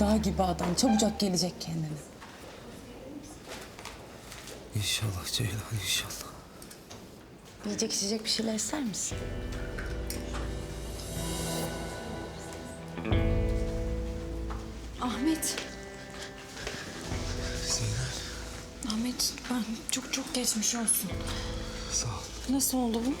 dağ gibi adam. Çabucak gelecek kendine. İnşallah Ceylan inşallah. Yiyecek içecek bir şeyler ister misin? Ahmet. Zeynep Ahmet ben çok çok geçmiş olsun. sağ ol. Nasıl oldu bu?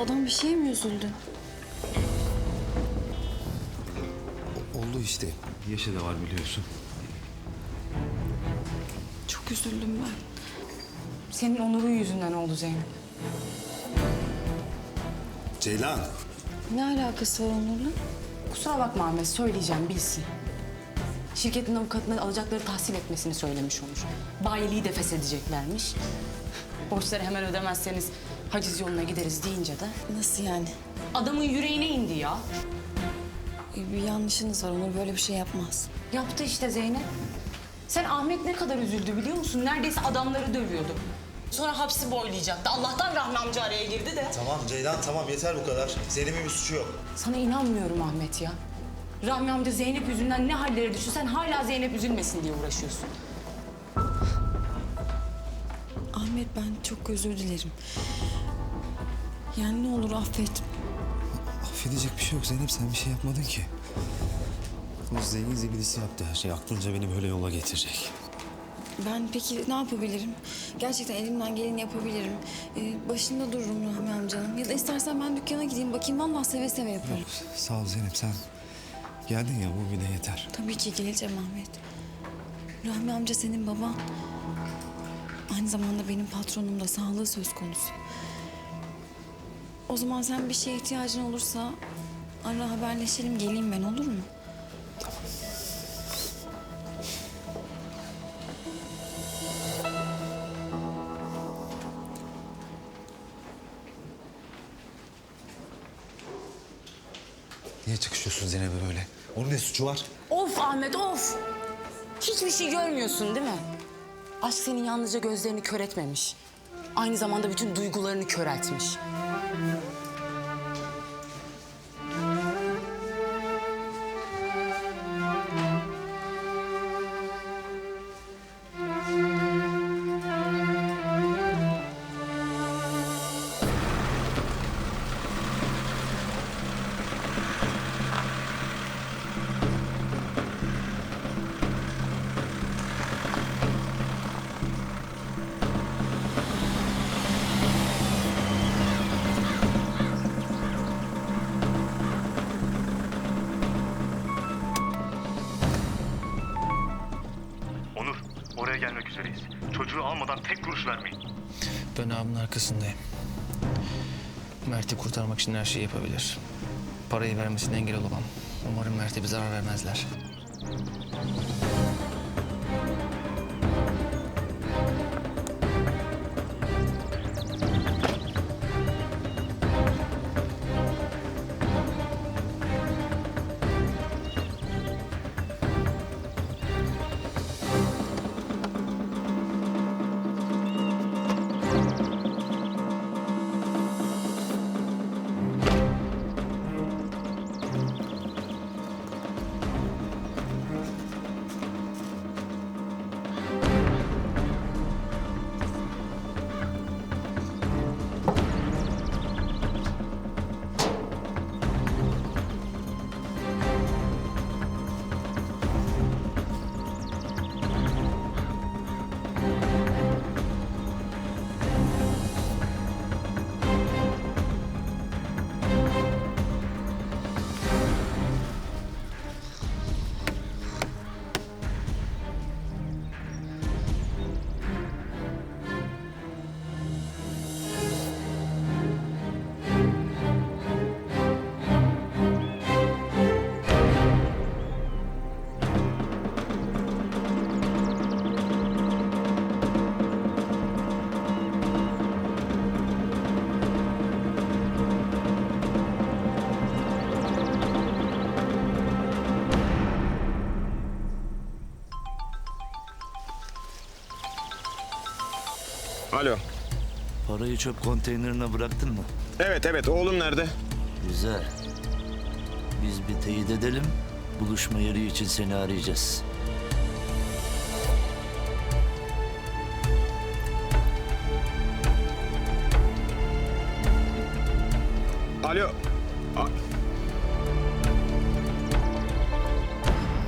Adam bir şeye mi üzüldü? Oldu işte. Yaşı da var biliyorsun. Çok üzüldüm ben. Senin onurun yüzünden oldu Zeynep. Ceylan. Ne alakası var Onur'la? Kusura bakma Ahmet, söyleyeceğim bilsin. Şirketin avukatına alacakları tahsil etmesini söylemiş Onur. Bayiliği de feshedeceklermiş. Borçları hemen ödemezseniz haciz yoluna gideriz deyince de... Nasıl yani? Adamın yüreğine indi ya. Bir yanlışınız var. Onur böyle bir şey yapmaz. Yaptı işte Zeynep. Sen Ahmet ne kadar üzüldü biliyor musun? Neredeyse adamları dövüyordu. Sonra hapsi boylayacaktı. Allah'tan Rahmi amca araya girdi de. Tamam Ceylan tamam yeter bu kadar. Zeynep'in bir suçu yok. Sana inanmıyorum Ahmet ya. Rahmi amca Zeynep yüzünden ne hallere düştü. Sen hala Zeynep üzülmesin diye uğraşıyorsun. Ahmet ben çok özür dilerim. Yani ne olur affet. Affedecek bir şey yok Zeynep sen bir şey yapmadın ki. O zengin zibilisi yaptı her şey. Aklınca beni böyle yola getirecek. Ben peki ne yapabilirim? Gerçekten elimden geleni yapabilirim. Ee, başında dururum Rahmi amcanın. Ya da istersen ben dükkana gideyim bakayım. Vallahi seve seve yaparım. Sağ ol Zeynep sen geldin ya bu bile yeter. Tabii ki geleceğim Ahmet. Rahmi amca senin baban. Aynı zamanda benim patronum da sağlığı söz konusu. O zaman sen bir şeye ihtiyacın olursa ara haberleşelim geleyim ben olur mu? Niye çıkışıyorsun Zeynep'e böyle? Onun ne suçu var? Of Ahmet of! Hiçbir şey görmüyorsun değil mi? Aşk senin yalnızca gözlerini kör etmemiş. Aynı zamanda bütün duygularını köreltmiş. Oraya gelmek üzereyiz. Çocuğu almadan tek kuruş vermeyin. Ben abimin arkasındayım. Mert'i kurtarmak için her şeyi yapabilir. Parayı vermesine engel olamam. Umarım Mert'e bir zarar vermezler. Parayı çöp konteynerine bıraktın mı? Evet evet oğlum nerede? Güzel. Biz bir teyit edelim. Buluşma yeri için seni arayacağız. Alo.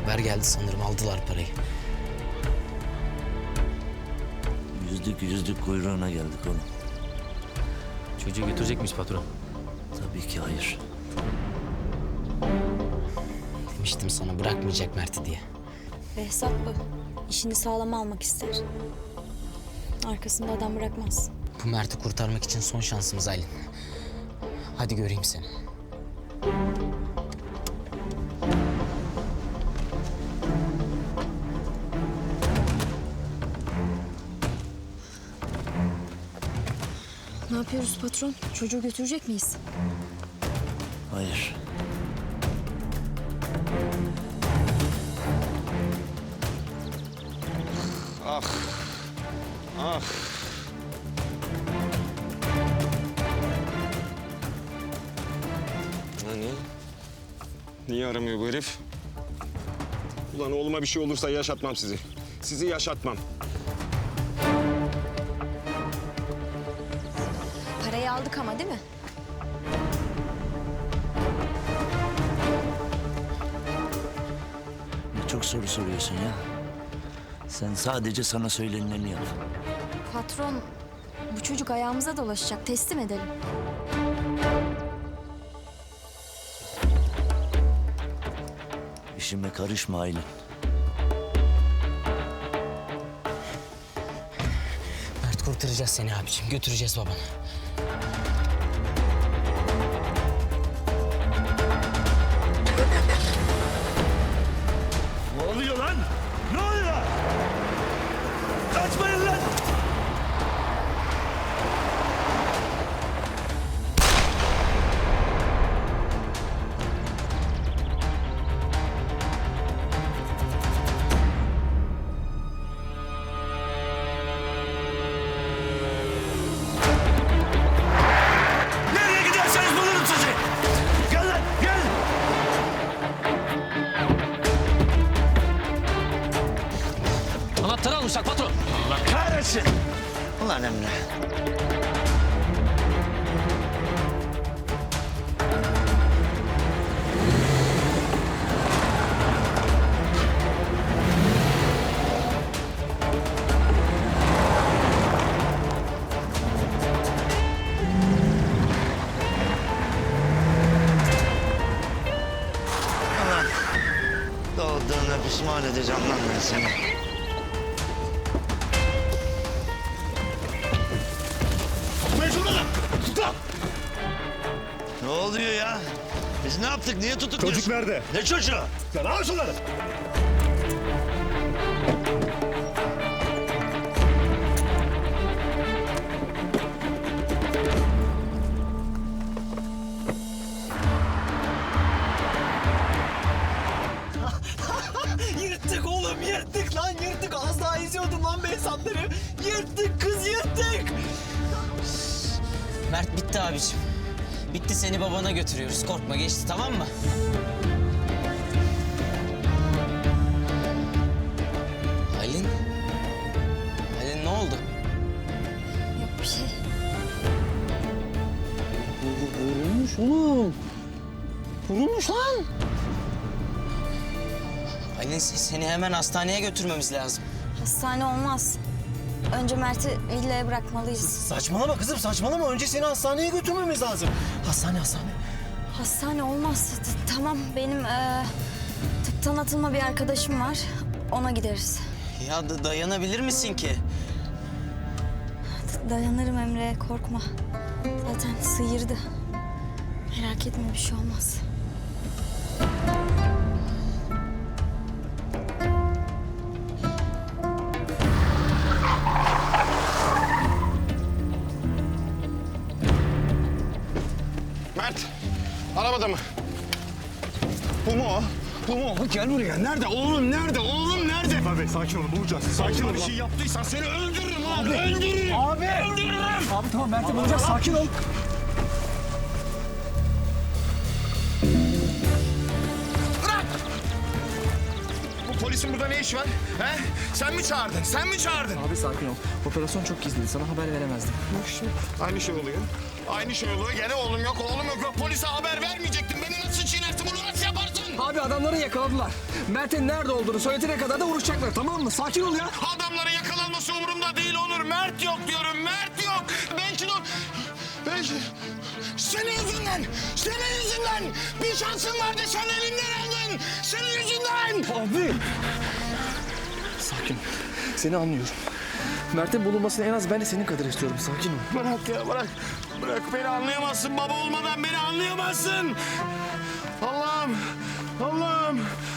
Haber geldi sanırım aldılar parayı. Yüzlük yüzlük kuyruğuna geldik oğlum. Çocuğu götürecek miyiz patron? Tabii ki hayır. Demiştim sana bırakmayacak Mert'i diye. Behzat bu. İşini sağlam almak ister. Arkasında adam bırakmaz. Bu Mert'i kurtarmak için son şansımız Aylin. Hadi göreyim seni. Ne yapıyoruz patron? Çocuğu götürecek miyiz? Hayır. Ah. Hani? Niye aramıyor bu herif? Ulan oğluma bir şey olursa yaşatmam sizi. Sizi yaşatmam. Aldık ama değil mi? Ne çok soru soruyorsun ya. Sen sadece sana söylenileni yap. Patron, bu çocuk ayağımıza dolaşacak. Teslim edelim. İşime karışma Aylin. Mert kurtaracağız seni abiciğim. Götüreceğiz babanı. Doğduğuna pişman edeceğim lan ben seni. Ne oluyor ya? Biz ne yaptık? Niye tutukluyorsun? Çocuk nerede? Ne çocuğu? Sen al şunları. Seni babana götürüyoruz. Korkma geçti tamam mı? Aylin. Aylin ne oldu? Yok bir şey. Vurulmuş oğlum. Vurulmuş lan. Se- seni hemen hastaneye götürmemiz lazım. Hastane olmaz. Önce Mert'i villaya bırakmalıyız. Saçmalama kızım saçmalama. Önce seni hastaneye götürmemiz lazım. Hastane hastane. Hastane olmaz. T- Tamam benim eee tıptan atılma bir arkadaşım var. Ona gideriz. Ya da dayanabilir misin ki? Dayanırım Emre korkma. Zaten sıyırdı. Merak etme bir şey olmaz. Mu o? Gel buraya. Nerede? Oğlum nerede? Oğlum nerede? Abi sakin ol bulacağız. Sakin ol. Bir şey yaptıysan seni öldürürüm abi. Öldürürüm. Abi. Öldürürüm. Abi tamam Mert'i bulacağız sakin ol. Polisin burada ne işi var? He? Sen mi çağırdın? Sen mi çağırdın? Abi sakin ol. Operasyon çok gizliydi sana haber veremezdim. Aynı şey oluyor. Aynı şey oluyor. Gene oğlum yok, oğlum yok. Polise haber vermeyecektin. Beni nasıl Abi adamları yakaladılar. Mert'in nerede olduğunu söyleyene kadar da vuracaklar tamam mı? Sakin ol ya. Adamların yakalanması umurumda değil Onur. Mert yok diyorum. Mert yok. Belki de... Belki... Senin yüzünden! Senin yüzünden! Bir şansın vardı sen elimden aldın! Senin yüzünden! Abi. Sakin. Seni anlıyorum. Mert'in bulunmasını en az ben de senin kadar istiyorum. Sakin ol. Bırak ya bırak. Bırak beni anlayamazsın. Baba olmadan beni anlayamazsın. Mom!